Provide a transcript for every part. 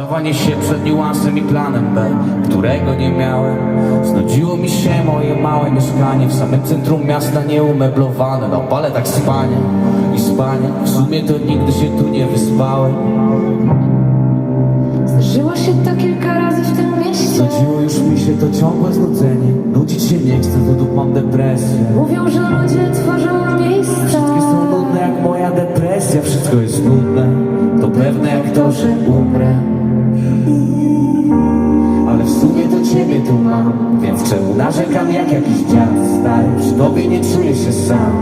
Chowanie się przed niuansem i planem B, którego nie miałem. Znudziło mi się moje małe mieszkanie. W samym centrum miasta nieumeblowane. No palę tak spanie i spanie. W sumie to nigdy się tu nie wyspałem. Zdarzyło się to kilka razy w tym mieście. Znudziło już mi się to ciągłe znudzenie. Nudzić się nie chcę, to tu mam depresję. Mówią, że ludzie tworzą miejsca. Wszystkie są nudne jak moja depresja. Wszystko jest nudne, mam Więc czemu narzekam jak jakiś dziad stary? Przy tobie nie czuję się sam.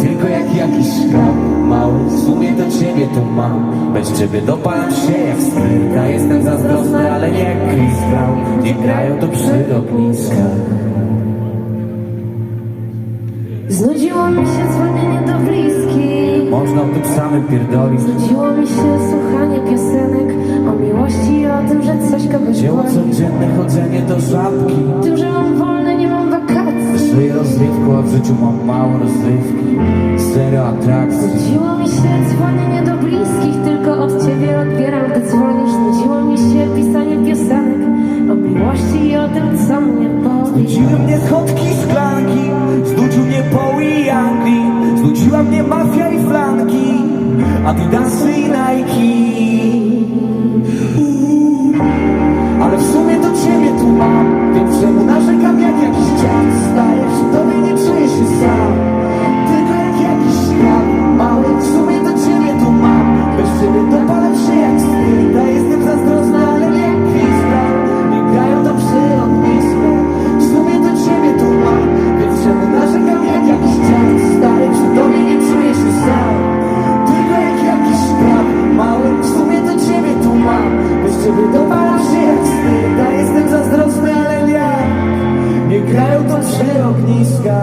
Tylko jak jakiś szkap mały. W sumie to ciebie tu mam. Bez ciebie dopalam się jak skryta Jestem zazdrosny, ale nie jak Chris Brown. Nie grają to przy ogniskach Znudziło mi się dzwonienie do bliskich. Można o tym samym pierdolić. Znudziło mi się słuchanie piosenek coś kogoś Dzieło codzienne chodzenie do żabki. Tym, że mam wolne, nie mam wakacji. Żyję rozrywką, a w życiu mam mało rozrywki. Zero atrakcji. Znudziło mi się dzwonienie do bliskich Tylko od ciebie odbieram, gdy dzwonisz Znudziło mi się pisanie piosenek O miłości i o tym, co mnie boli. Znudziły mnie schodki szklanki Znudził mnie Paul i Anglii Znudziła mnie mafia i flanki Adidasy i Nike okniska